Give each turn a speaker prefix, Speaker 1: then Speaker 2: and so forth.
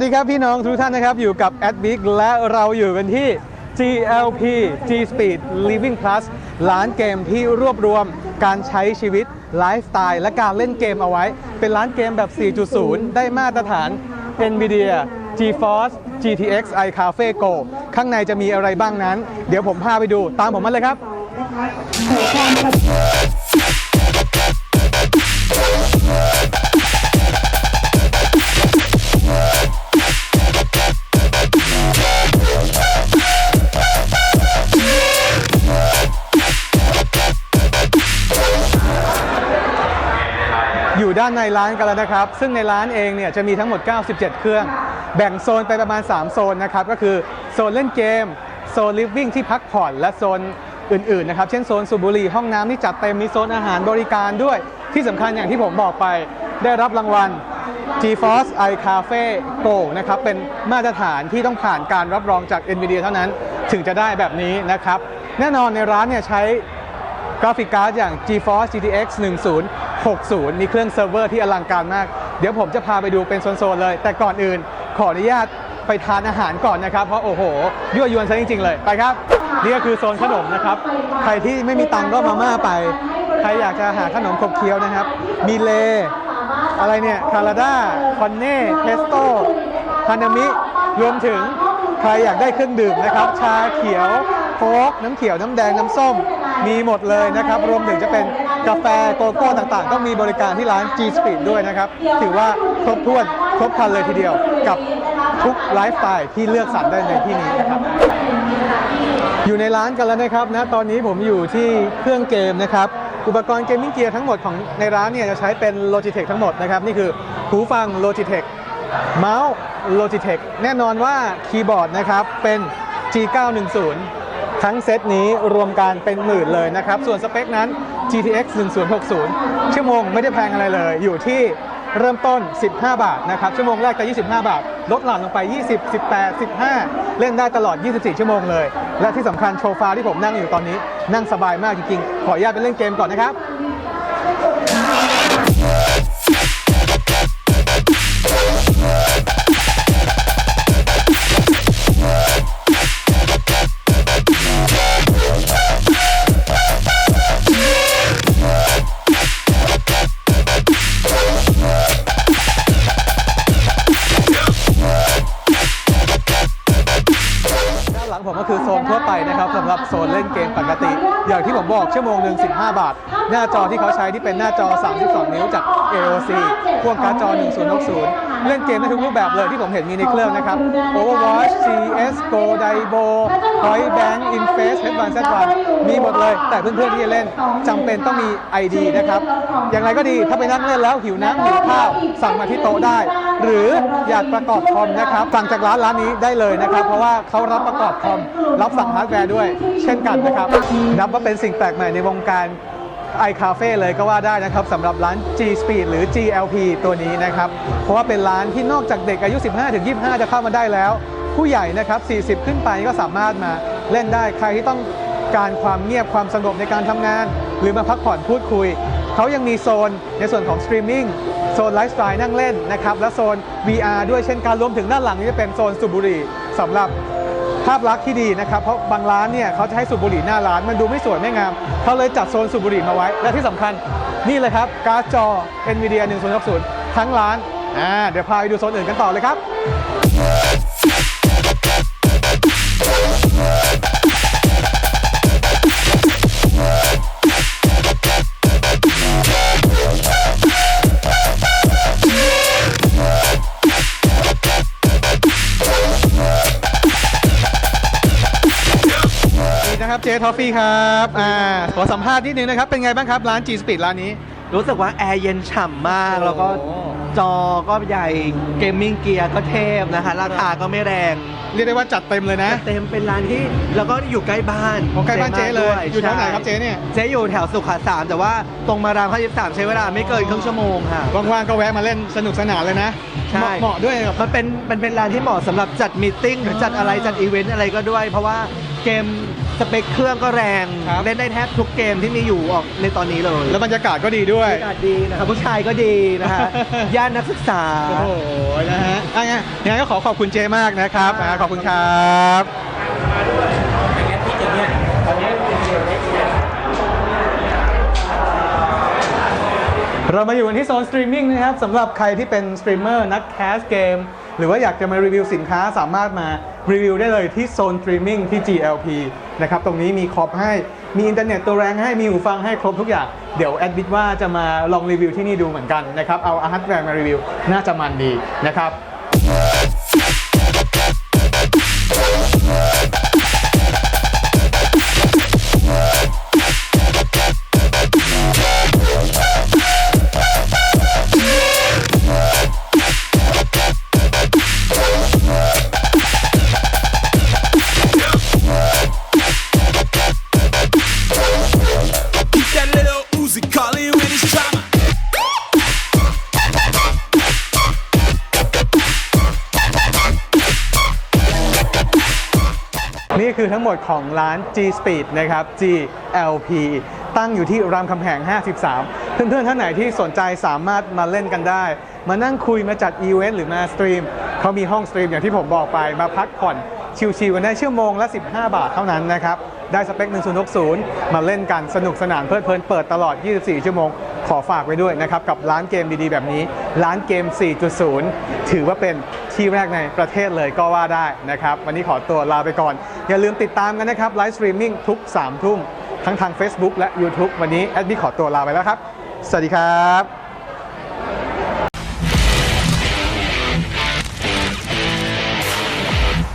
Speaker 1: ดีครับพี่น้องทุกท่านนะครับ อยู่กับ a d v i c และเราอยู่กันที่ GLP G Speed Living Plus ร้านเกมที่รวบรวมการใช้ชีวิตไลฟ์สไตล์และการเล่นเกมเอาไว้ เป็นร้านเกมแบบ 4.0 ได้มาตรฐาน NVIDIA GeForce GTX iCafe Go ข้างในจะมีอะไรบ้างนั้น เดี๋ยวผมพาไปดูตามผมมาเลยครับ อยู่ด้านในร้านกันแล้วนะครับ ซึ่งในร้านเองเนี่ยจะมีทั้งหมด 97 เครื่อง แบ่งโซนไปประมาณ 3 โซนนะครับ ก็คือโซนเล่นเกม โซนลิฟวิ่งที่พักผ่อน และโซนอื่นๆนะครับ เช่นโซนสูบบุหรี่ห้องน้ำที่จัดเต็ม มีโซนอาหารบริการด้วย ที่สำคัญอย่างที่ผมบอกไป ได้รับรางวัล GeForce iCafe Go นะครับ เป็นมาตรฐานที่ต้องผ่านการรับรองจาก NVIDIA เท่านั้นถึงจะได้แบบนี้นะครับ แน่นอนในร้านเนี่ยใช้กราฟิกการ์ดอย่าง GeForce GTX 10 60 มีเครื่องเซิร์ฟเวอร์ที่อลังการมาก เดี๋ยวผมจะพาไปดูเป็นโซนๆเลย แต่ก่อนอื่นขออนุญาตไปทานอาหารก่อนนะครับ เพราะโอ้โห ยั่วยวนซะจริง ๆ เลยไปครับ นี่ก็คือโซนขนมนะครับ ใครที่ไม่มีตังก็มาม่าไป ใครอยากจะหาขนมขบเคี้ยวนะครับ มีเล อะไรเนี่ยคาราด้าคอนเน่เพสโต้ฮานามิ รวมถึงใครอยากได้เครื่องดื่มนะครับ ชาเขียวโค้กน้ำเขียวน้ำแดงน้ำส้ม มีหมดเลยนะครับ รวมถึงจะเป็นกาแฟโกโก้ต่างๆ ก็มีบริการที่ร้าน G Speed ด้วยนะครับ ถือว่าครบถ้วนครบครันเลยทีเดียวกับทุกไลฟ์สไตล์ที่เลือกสรรได้ในที่นี้นะครับอยู่ในร้านกันแล้วนะครับนะตอนนี้ผมอยู่ที่เครื่องเกมนะครับอุปกรณ์เกมมิ่งเกียร์ทั้งหมดของในร้านเนี่ยจะใช้เป็น Logitech ทั้งหมดนะครับ นี่คือหูฟัง Logitech เมาส์ Logitech แน่นอนว่าคีย์บอร์ดนะครับเป็น G910 ทั้งเซตนี้รวมกันเป็นหมื่นเลยนะครับ ส่วนสเปคนั้น GTX 1060 ชั่วโมงไม่ได้แพงอะไรเลย อยู่ที่เริ่มต้น 15 บาทนะครับ ชั่วโมงแรกจะ 25 บาท ลดหลั่นลงไป 20 18 15 เล่นได้ตลอด 24 ชั่วโมงเลย และที่สำคัญโชฟาที่ผมนั่งอยู่ตอนนี้ นั่งสบายมากจริงๆ ขออนุญาตไปเล่นเกมก่อนนะครับ ผมบอกชั่วโมงหนึ่ง15 บาท หน้าจอที่เขาใช้ที่เป็นหน้าจอ 32 นิ้วจาก AOC พ่วงการ์ดจอ 1060 เล่นเกมได้ทุกรูปแบบเลยที่ผมเห็นมีในเครื่องนะครับ Overwatch CS GO Daibo Point Bank Inface H1 Z1 มีหมดเลย แต่เพื่อนๆที่จะเล่นจำเป็นต้องมี ID นะครับ อย่างไรก็ดีถ้าไปนั่งเล่นแล้วหิวน้ำหิวข้าวสั่งมาที่โต๊ะได้ หรืออยากประกอบคอมนะครับสั่งจากร้านร้านนี้ได้เลยนะครับ เพราะว่าเขารับประกอบคอมรับสั่งฮาร์ดแวร์ด้วย เช่นกันนะครับนับว่าเป็นสิ่งแปลกใหม่ในวงการ iCafe เลยก็ว่าได้นะครับสำหรับร้าน G Speed หรือ GLP ตัวนี้นะครับ เพราะว่าเป็นร้านที่นอกจากเด็กอายุ 15ถึง25 จะเข้ามาได้แล้ว ผู้ใหญ่นะครับ 40 ขึ้นไปก็สามารถมาเล่นได้ใครที่ต้องการความเงียบความสงบในการทำงาน หรือมาพักผ่อนพูดคุย เขายังมีโซนในส่วนของสตรีมมิ่งโซนไลฟ์สไตล์นั่งเล่นนะครับและโซน VR ด้วยเช่นกันรวมถึงด้านหลังนี้จะเป็นโซนสูบบุหรี่สำหรับ ภาพลักษณ์ที่ดีนะครับเพราะบางร้านเนี่ยเขาจะให้สูบบุหรี่หน้าร้านมันดูไม่สวยไม่งามเขาเลยจัดโซนสูบบุหรี่มาไว้ และที่สำคัญนี่เลยครับการ์ดจอ NVIDIA 1060 ทั้งร้านอ่าเดี๋ยวพาไปดูโซนอื่นกันต่อเลยครับ นี่นะครับเจทอฟฟี่ครับอ่าขอสัมภาษณ์นิดนึงนะครับ เป็นไงบ้างครับร้าน G Speed ร้านนี้
Speaker 2: รู้สึกว่าแอร์เย็นฉ่ำมาก แล้วก็
Speaker 1: โอ้
Speaker 2: จอก็ใหญ่เกมมิ่งเกียร์ก็เทพนะคะ ราคาก็ไม่แรง
Speaker 1: เรียกได้ว่าจัดเต็มเลยนะ
Speaker 2: เต็มเป็นร้านที่แล้วก็อยู่ใกล้บ้าน
Speaker 1: ของใกล้บ้านเจ๊เลย
Speaker 2: มากด้ว
Speaker 1: อยู่แถวไหน
Speaker 2: ใช่
Speaker 1: ครับเจ๊เนี่ย
Speaker 2: เจ๊อยู่แถวสุขาสามแต่ว่าตรงมารามข้าสามใช้เวลาไม่เกินครึ่งชั่วโมงค่ะ
Speaker 1: ว่างๆก็แวะมาเล่นสนุกสนานเลยนะ
Speaker 2: ใช่
Speaker 1: เหมาะเหมาะด้วยกับ
Speaker 2: มันเป็นมันเป็นร้านที่เหมาะสำหรับจัดมีตติ้งหรือจัดอะไรจัดอีเวนต์อะไรก็ด้วย เพราะว่าเกม สเปคเครื่องก็แรง
Speaker 1: ครับ
Speaker 2: เล่นได้แทบทุกเกมที่มีอยู่ออกในตอนนี้เลย
Speaker 1: แล้วบรรยากาศก็ดีด้วย
Speaker 2: บรรยากาศดีนะครับผู้ชายก็ดีนะฮะ ย่านนักศึกษา
Speaker 1: โอ้โห นะฮะอะงั้นงั้นก็ขอขอบคุณเจมากนะครับ
Speaker 2: ครับ
Speaker 1: อ่าขอบคุณครับ เรามาอยู่กันที่โซนสตรีมมิ่งนะครับสำหรับใครที่เป็นสตรีมเมอร์นักแคสเกม หรือว่าอยากจะมารีวิวสินค้าสามารถมารีวิวได้เลยที่โซนสตรีมมิ่งที่ GLP นะครับตรงนี้มีคอปให้มีอินเทอร์เน็ตตัวแรงให้มีหูฟังให้ครบทุกอย่าง เดี๋ยวแอดบิดว่าจะมาลองรีวิวที่นี่ดูเหมือนกันนะครับเอาอาร์ตแวร์มารีวิวน่าจะมันดีนะครับ
Speaker 3: little Uzi calling when it's drama.
Speaker 1: นี่คือทั้งหมดของร้าน G Speed นะครับ GLP ตั้งอยู่ที่รามคำแหง 53 เพื่อนๆ ท่านไหนที่สนใจสามารถมาเล่นกันได้ มานั่งคุยมาจัดอีเวนต์หรือมาสตรีม เขามีห้องสตรีมอย่างที่ผมบอกไปมาพักผ่อนชิวๆกันได้ชั่วโมงละ 15 บาทเท่านั้นนะครับ ได้สเปค 1060 มาเล่นกันสนุกสนานเพลิดเพลินเปิดตลอด 24 ชั่วโมง ขอฝากไว้ด้วยนะครับกับร้านเกมดีๆ แบบนี้ ร้านเกม 4.0 ถือว่าเป็นที่แรกในประเทศเลยก็ว่าได้นะครับ วันนี้ขอตัวลาไปก่อน อย่าลืมติดตามกันนะครับไลฟ์สตรีมมิ่งทุก 3 ทุ่มทั้งทาง Facebook และ YouTube วันนี้แอดดี้ขอตัวลาไปแล้วครับ สวัสดีครับ